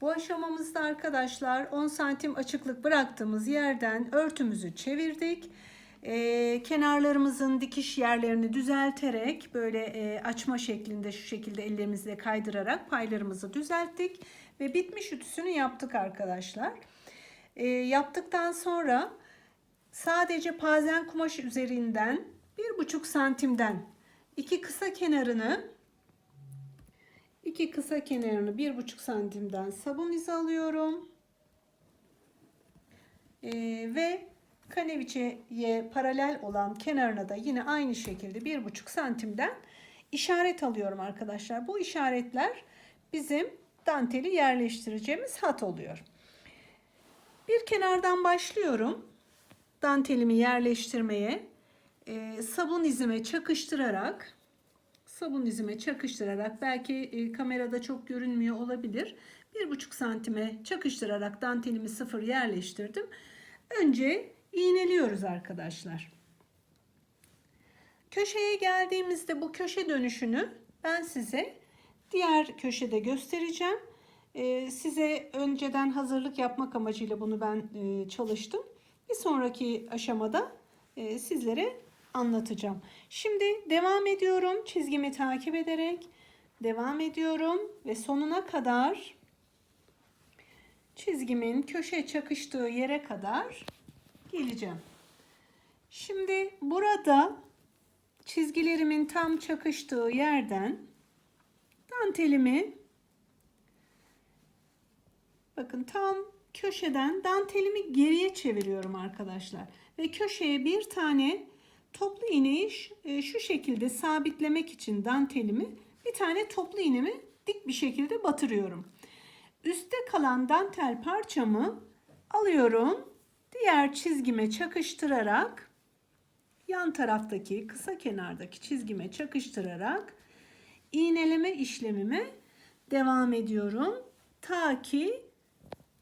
Bu aşamamızda arkadaşlar 10 santim açıklık bıraktığımız yerden örtümüzü çevirdik. Ee, kenarlarımızın dikiş yerlerini düzelterek böyle e, açma şeklinde şu şekilde ellerimizle kaydırarak paylarımızı düzelttik. Ve bitmiş ütüsünü yaptık arkadaşlar. Ee, yaptıktan sonra sadece pazen kumaş üzerinden bir buçuk santimden iki kısa kenarını iki kısa kenarını bir buçuk santimden sabun izi alıyorum. Ee, ve kaneviçeye paralel olan kenarına da yine aynı şekilde bir buçuk santimden işaret alıyorum arkadaşlar. Bu işaretler bizim danteli yerleştireceğimiz hat oluyor. Bir kenardan başlıyorum. Dantelimi yerleştirmeye e, sabun izime çakıştırarak sabun izime çakıştırarak belki e, kamerada çok görünmüyor olabilir. Bir buçuk santime çakıştırarak dantelimi sıfır yerleştirdim. Önce iğneliyoruz arkadaşlar. Köşeye geldiğimizde bu köşe dönüşünü ben size diğer köşede göstereceğim. E, size önceden hazırlık yapmak amacıyla bunu ben e, çalıştım. Bir sonraki aşamada e, sizlere anlatacağım. Şimdi devam ediyorum çizgimi takip ederek devam ediyorum ve sonuna kadar çizgimin köşe çakıştığı yere kadar geleceğim. Şimdi burada çizgilerimin tam çakıştığı yerden dantelimi bakın tam köşeden dantelimi geriye çeviriyorum arkadaşlar. Ve köşeye bir tane toplu iğneyi e, şu şekilde sabitlemek için dantelimi bir tane toplu iğnemi dik bir şekilde batırıyorum. Üste kalan dantel parçamı alıyorum. Diğer çizgime çakıştırarak yan taraftaki kısa kenardaki çizgime çakıştırarak iğneleme işlemime devam ediyorum. Ta ki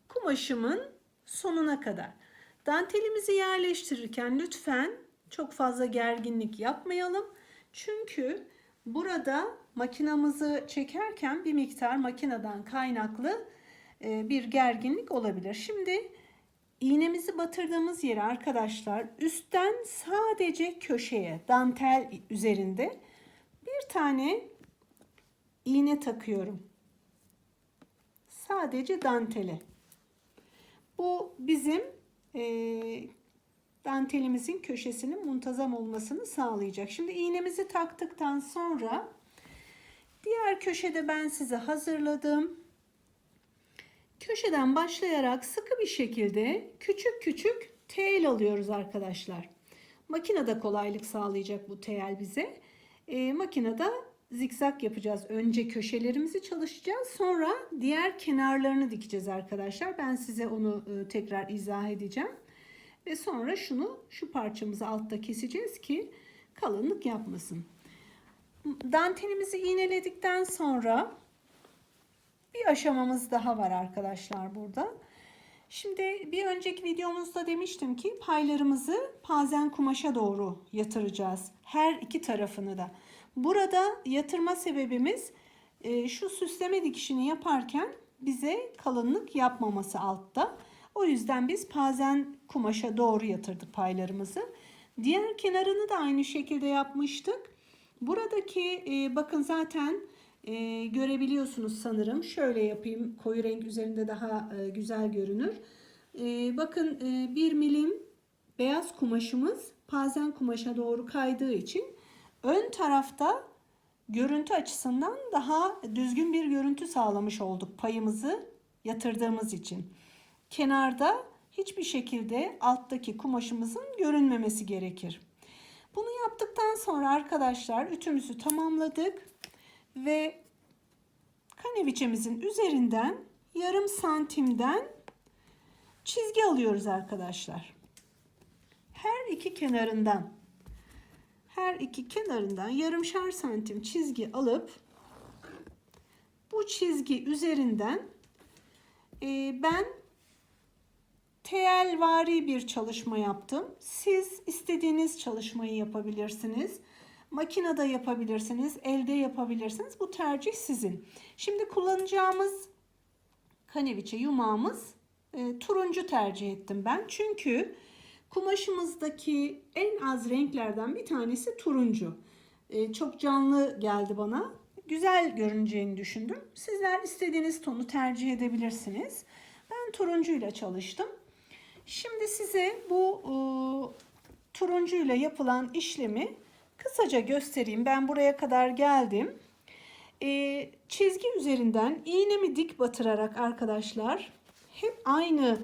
kumaşımın sonuna kadar. Dantelimizi yerleştirirken lütfen çok fazla gerginlik yapmayalım. Çünkü burada makinamızı çekerken bir miktar makineden kaynaklı e, bir gerginlik olabilir. Şimdi iğnemizi batırdığımız yere arkadaşlar üstten sadece köşeye dantel üzerinde bir tane iğne takıyorum. Sadece dantele. Bu bizim e, dantelimizin köşesinin muntazam olmasını sağlayacak. Şimdi iğnemizi taktıktan sonra diğer köşede ben size hazırladım. Köşeden başlayarak sıkı bir şekilde küçük küçük tel alıyoruz arkadaşlar. Makinede kolaylık sağlayacak bu tel bize. E, makinede zikzak yapacağız. Önce köşelerimizi çalışacağız. Sonra diğer kenarlarını dikeceğiz arkadaşlar. Ben size onu e, tekrar izah edeceğim. Ve sonra şunu şu parçamızı altta keseceğiz ki kalınlık yapmasın. Dantelimizi iğneledikten sonra bir aşamamız daha var arkadaşlar burada. Şimdi bir önceki videomuzda demiştim ki paylarımızı pazen kumaşa doğru yatıracağız. Her iki tarafını da. Burada yatırma sebebimiz e, şu süsleme dikişini yaparken bize kalınlık yapmaması altta. O yüzden biz pazen kumaşa doğru yatırdık paylarımızı. Diğer kenarını da aynı şekilde yapmıştık. Buradaki e, bakın zaten e, görebiliyorsunuz sanırım. Şöyle yapayım. Koyu renk üzerinde daha e, güzel görünür. E, bakın e, bir milim beyaz kumaşımız pazen kumaşa doğru kaydığı için ön tarafta görüntü açısından daha düzgün bir görüntü sağlamış olduk payımızı yatırdığımız için. Kenarda hiçbir şekilde alttaki kumaşımızın görünmemesi gerekir. Bunu yaptıktan sonra arkadaşlar ütümüzü tamamladık ve kaneviçemizin üzerinden yarım santimden çizgi alıyoruz arkadaşlar. Her iki kenarından her iki kenarından yarımşar santim çizgi alıp bu çizgi üzerinden e, ben tel vari bir çalışma yaptım. Siz istediğiniz çalışmayı yapabilirsiniz. Makinede yapabilirsiniz, elde yapabilirsiniz. Bu tercih sizin. Şimdi kullanacağımız kaneviçe yumağımız e, turuncu tercih ettim ben. Çünkü kumaşımızdaki en az renklerden bir tanesi turuncu. E, çok canlı geldi bana. Güzel görüneceğini düşündüm. Sizler istediğiniz tonu tercih edebilirsiniz. Ben turuncuyla çalıştım. Şimdi size bu e, turuncuyla yapılan işlemi kısaca göstereyim. Ben buraya kadar geldim. E, çizgi üzerinden iğnemi dik batırarak arkadaşlar hep aynı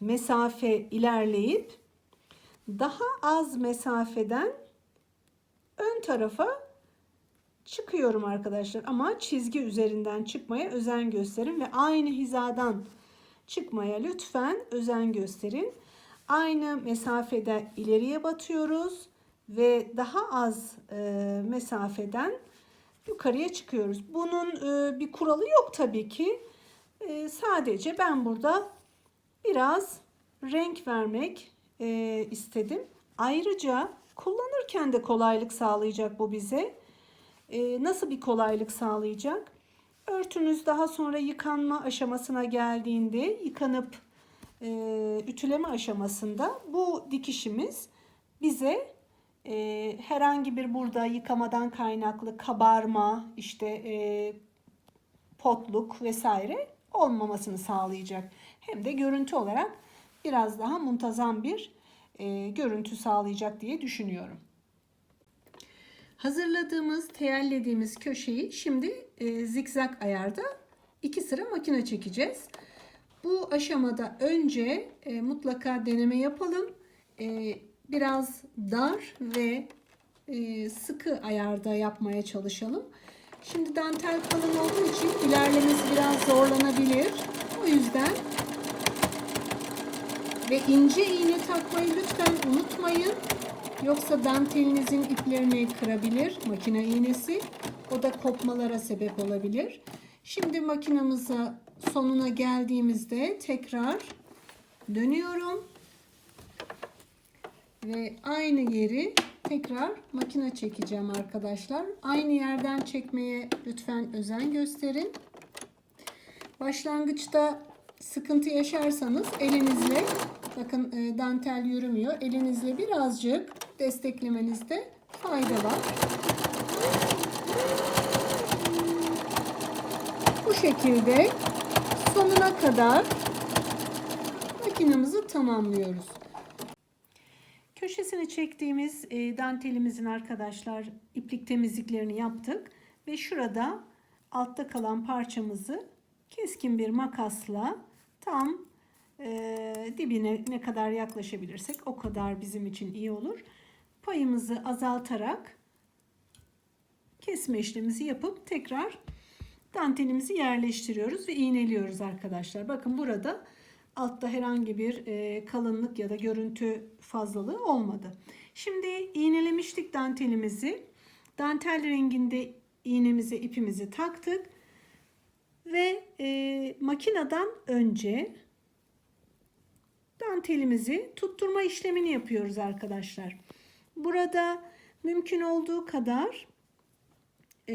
mesafe ilerleyip daha az mesafeden ön tarafa çıkıyorum arkadaşlar. Ama çizgi üzerinden çıkmaya özen gösterin ve aynı hizadan çıkmaya lütfen özen gösterin. Aynı mesafede ileriye batıyoruz ve daha az e, mesafeden yukarıya çıkıyoruz. Bunun e, bir kuralı yok tabii ki. E, sadece ben burada biraz renk vermek e, istedim. Ayrıca kullanırken de kolaylık sağlayacak bu bize. E, nasıl bir kolaylık sağlayacak? Örtünüz daha sonra yıkanma aşamasına geldiğinde yıkanıp e, ütüleme aşamasında bu dikişimiz bize e, herhangi bir burada yıkamadan kaynaklı kabarma, işte e, potluk vesaire olmamasını sağlayacak. Hem de görüntü olarak biraz daha muntazam bir e, görüntü sağlayacak diye düşünüyorum. Hazırladığımız, teyellediğimiz köşeyi şimdi e, zikzak ayarda iki sıra makine çekeceğiz. Bu aşamada önce e, mutlaka deneme yapalım. E, biraz dar ve e, sıkı ayarda yapmaya çalışalım. Şimdi dantel kalın olduğu için ilerlemesi biraz zorlanabilir. O yüzden ve ince iğne takmayı lütfen unutmayın. Yoksa dantelinizin iplerini kırabilir makine iğnesi. O da kopmalara sebep olabilir. Şimdi makinamıza sonuna geldiğimizde tekrar dönüyorum. Ve aynı yeri tekrar makine çekeceğim arkadaşlar. Aynı yerden çekmeye lütfen özen gösterin. Başlangıçta sıkıntı yaşarsanız elinizle bakın e, dantel yürümüyor. Elinizle birazcık desteklemenizde fayda var. Bu şekilde sonuna kadar makinamızı tamamlıyoruz. Köşesini çektiğimiz e, dantelimizin arkadaşlar iplik temizliklerini yaptık ve şurada altta kalan parçamızı keskin bir makasla tam e, dibine ne kadar yaklaşabilirsek o kadar bizim için iyi olur. Payımızı azaltarak kesme işlemimizi yapıp tekrar dantelimizi yerleştiriyoruz ve iğneliyoruz arkadaşlar. Bakın burada altta herhangi bir e, kalınlık ya da görüntü fazlalığı olmadı. Şimdi iğnelemiştik dantelimizi. Dantel renginde iğnemizi ipimizi taktık ve e, makineden önce dantelimizi tutturma işlemini yapıyoruz arkadaşlar. Burada mümkün olduğu kadar e,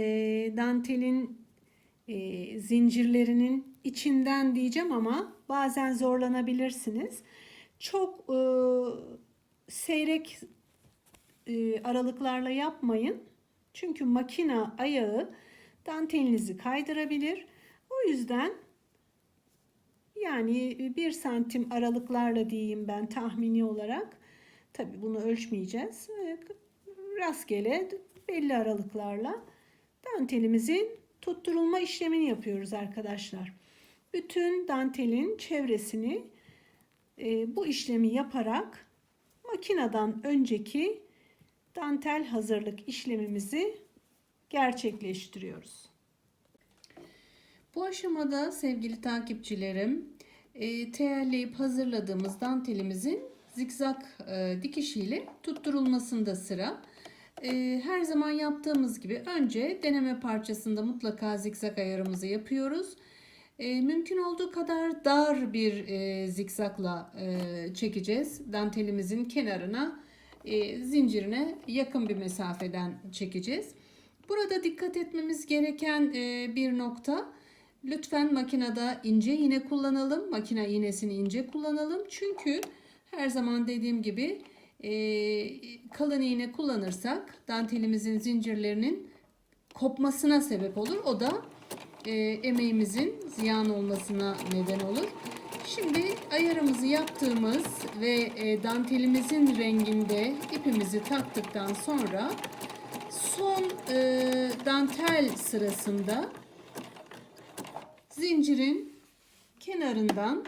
dantelin e, zincirlerinin içinden diyeceğim ama bazen zorlanabilirsiniz. Çok e, seyrek e, aralıklarla yapmayın. Çünkü makina ayağı dantelinizi kaydırabilir. O yüzden yani bir santim aralıklarla diyeyim ben tahmini olarak. Tabi bunu ölçmeyeceğiz. Rastgele belli aralıklarla dantelimizin tutturulma işlemini yapıyoruz arkadaşlar. Bütün dantelin çevresini e, bu işlemi yaparak makineden önceki dantel hazırlık işlemimizi gerçekleştiriyoruz. Bu aşamada sevgili takipçilerim e, teyelleyip hazırladığımız dantelimizin zikzak e, dikişiyle tutturulmasında sıra. E, her zaman yaptığımız gibi önce deneme parçasında mutlaka zikzak ayarımızı yapıyoruz. E, mümkün olduğu kadar dar bir e, zikzakla e, çekeceğiz. Dantelimizin kenarına e, zincirine yakın bir mesafeden çekeceğiz. Burada dikkat etmemiz gereken e, bir nokta Lütfen makinede ince iğne kullanalım. Makine iğnesini ince kullanalım. Çünkü her zaman dediğim gibi e, kalın iğne kullanırsak dantelimizin zincirlerinin kopmasına sebep olur. O da e, emeğimizin ziyan olmasına neden olur. Şimdi ayarımızı yaptığımız ve e, dantelimizin renginde ipimizi taktıktan sonra son e, dantel sırasında zincirin kenarından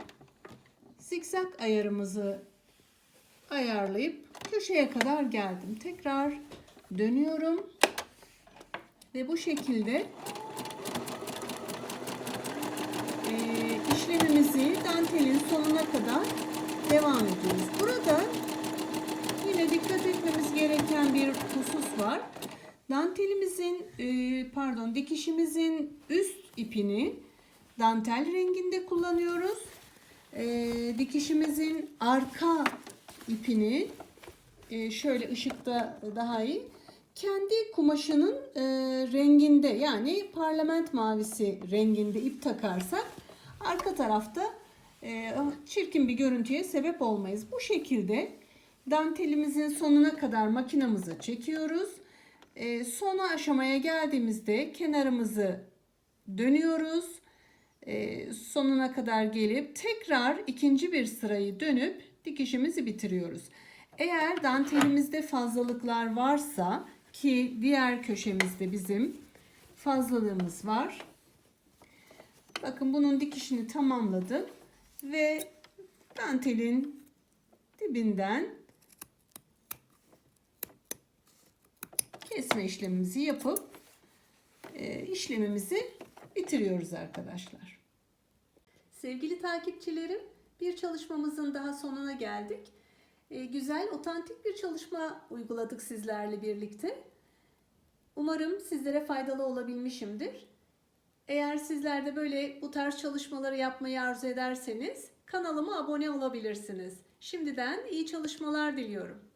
zikzak ayarımızı ayarlayıp köşeye kadar geldim. Tekrar dönüyorum ve bu şekilde e, işlemimizi dantelin sonuna kadar devam ediyoruz. Burada yine dikkat etmemiz gereken bir husus var. Dantelimizin e, pardon dikişimizin üst ipini dantel renginde kullanıyoruz. E, dikişimizin arka ipini e, şöyle ışıkta daha iyi kendi kumaşının e, renginde yani parlament mavisi renginde ip takarsak arka tarafta e, çirkin bir görüntüye sebep olmayız. Bu şekilde dantelimizin sonuna kadar makinamızı çekiyoruz. E, sona aşamaya geldiğimizde kenarımızı dönüyoruz. E, sonuna kadar gelip tekrar ikinci bir sırayı dönüp dikişimizi bitiriyoruz. Eğer dantelimizde fazlalıklar varsa ki diğer köşemizde bizim fazlalığımız var. Bakın bunun dikişini tamamladım ve dantelin dibinden kesme işlemimizi yapıp e, işlemimizi bitiriyoruz arkadaşlar. Sevgili takipçilerim, bir çalışmamızın daha sonuna geldik. E, güzel, otantik bir çalışma uyguladık sizlerle birlikte. Umarım sizlere faydalı olabilmişimdir. Eğer sizler de böyle bu tarz çalışmaları yapmayı arzu ederseniz kanalıma abone olabilirsiniz. Şimdiden iyi çalışmalar diliyorum.